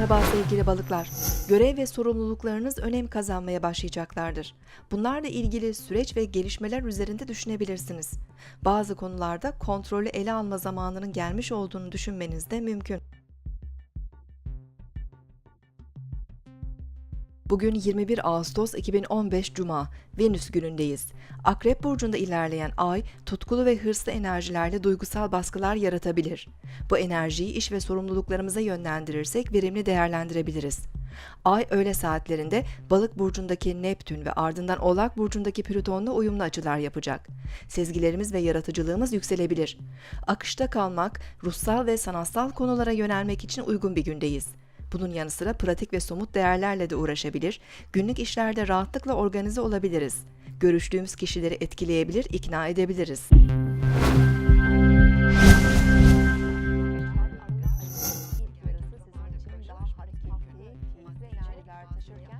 Merhaba sevgili balıklar. Görev ve sorumluluklarınız önem kazanmaya başlayacaklardır. Bunlarla ilgili süreç ve gelişmeler üzerinde düşünebilirsiniz. Bazı konularda kontrolü ele alma zamanının gelmiş olduğunu düşünmeniz de mümkün. Bugün 21 Ağustos 2015 Cuma, Venüs günündeyiz. Akrep burcunda ilerleyen ay, tutkulu ve hırslı enerjilerle duygusal baskılar yaratabilir. Bu enerjiyi iş ve sorumluluklarımıza yönlendirirsek verimli değerlendirebiliriz. Ay öğle saatlerinde Balık burcundaki Neptün ve ardından Oğlak burcundaki Plüton'la uyumlu açılar yapacak. Sezgilerimiz ve yaratıcılığımız yükselebilir. Akışta kalmak, ruhsal ve sanatsal konulara yönelmek için uygun bir gündeyiz. Bunun yanı sıra pratik ve somut değerlerle de uğraşabilir, günlük işlerde rahatlıkla organize olabiliriz. Görüştüğümüz kişileri etkileyebilir, ikna edebiliriz. Taşırken